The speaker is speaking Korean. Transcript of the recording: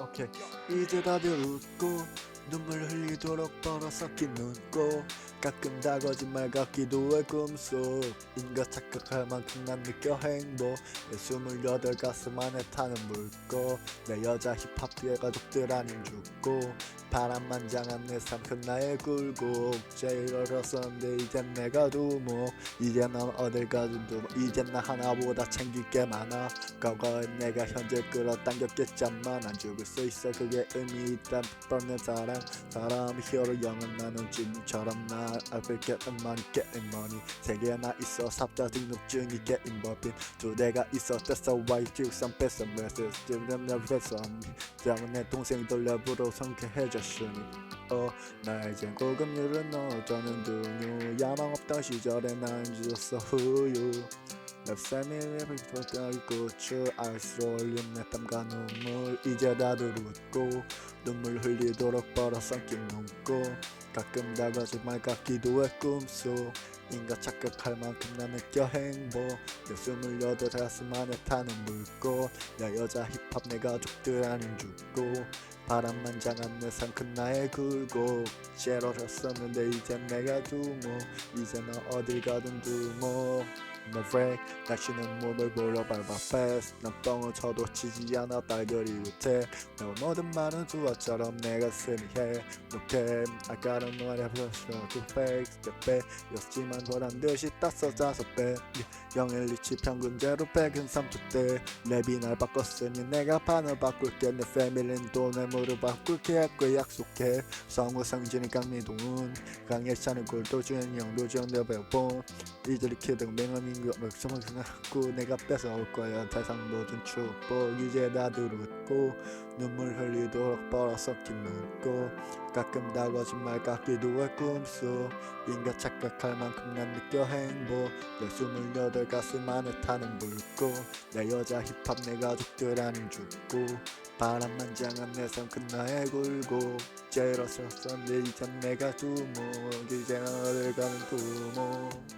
오케이 이제 다들 웃고 눈물 흘리도록 벌어 섞인 눈곱 가끔 다 거짓말 같기도 해 꿈속 인가 착각할 만큼 난 느껴 행복. 내 스물여덟 가슴 안에 타는 물고 내 여자 힙합계 가족들 아닌 죽고 바람만장한 내 삼큰 나의 굴곡 제일 어렸었는데 이젠 내가 두목 이제 넌 어딜 가든 두목 이젠 나 하나보다 챙길 게 많아 과거에 내가 현재 끌어당겼겠지만 안 죽을 수 있어 그게 의미 있단 뻔한 사랑 사람이 히어로 영은 나는 지금처럼 날 알고 getting money getting money 세 개나 있어 삽자 등록증이 getting 법인 두 대가 있어 that's why 지옥산 뺐어 메시지 지금 내 뺐어 장은 내 동생들 내부로 성쾌해 졌으니 어, 나 이젠 고급률은 어쩌는 등유 야망 없던 시절에 난 주었어. 후유. 랩세미를 빅토다이 고추 아이스 올린 내 땀과 눈물. 이제 다들 웃고 눈물 흘리도록 벌어 섞인 눈곱 가끔 다 거짓말 같기도 해 꿈속. 인가 착각할 만큼 나 느껴 행복. 내 스물여덟 가슴 안에 타는 물고 내 여자 힙합 내 가족들 아닌 죽고. 바람만 장한 내 상큼 나의 굴곡. 제로였었는데 이젠 내가 두목 이제 너 어딜 가든 두목 너 브레이크 다시는 몸을 보러 밟아 fast 난 뻥을 쳐도 치지 않아 딸결이 못해 내 모든 말은 수화처럼 내 가슴이 해. game I got a money plus to fake step back. 였지만 보란 듯이 땄어 다섯 배 영일 리치 평균대로 백은 3초대. 랩이 날 바꿨으니 내가 판을 바꿀게. 내 패밀리는 돈에 무릎 바꿀게 했고 약속해. 성우 상진이 강미동은 강예찬은 골도주엔 영도정 내 배본 키등 맹언인 것 맥주만 생각하고 내가 뺏어올 거야. 세상 모든 축복 이제 다들 웃고 눈물 흘리도록 벌어 섞인 눈곱 가끔 다 거짓말 같기도 해 꿈속 인가 착각할 만큼 난 느껴 행복. 내 스물여덟 가슴 안에 타는 불꽃 내 여자 힙합 내 가족들 아닌 죽고 바람만 장한 내 삶큰 나의 굴곡. 제일 어설펐는데 이젠 내가 두목 이제 어딜 가는 두목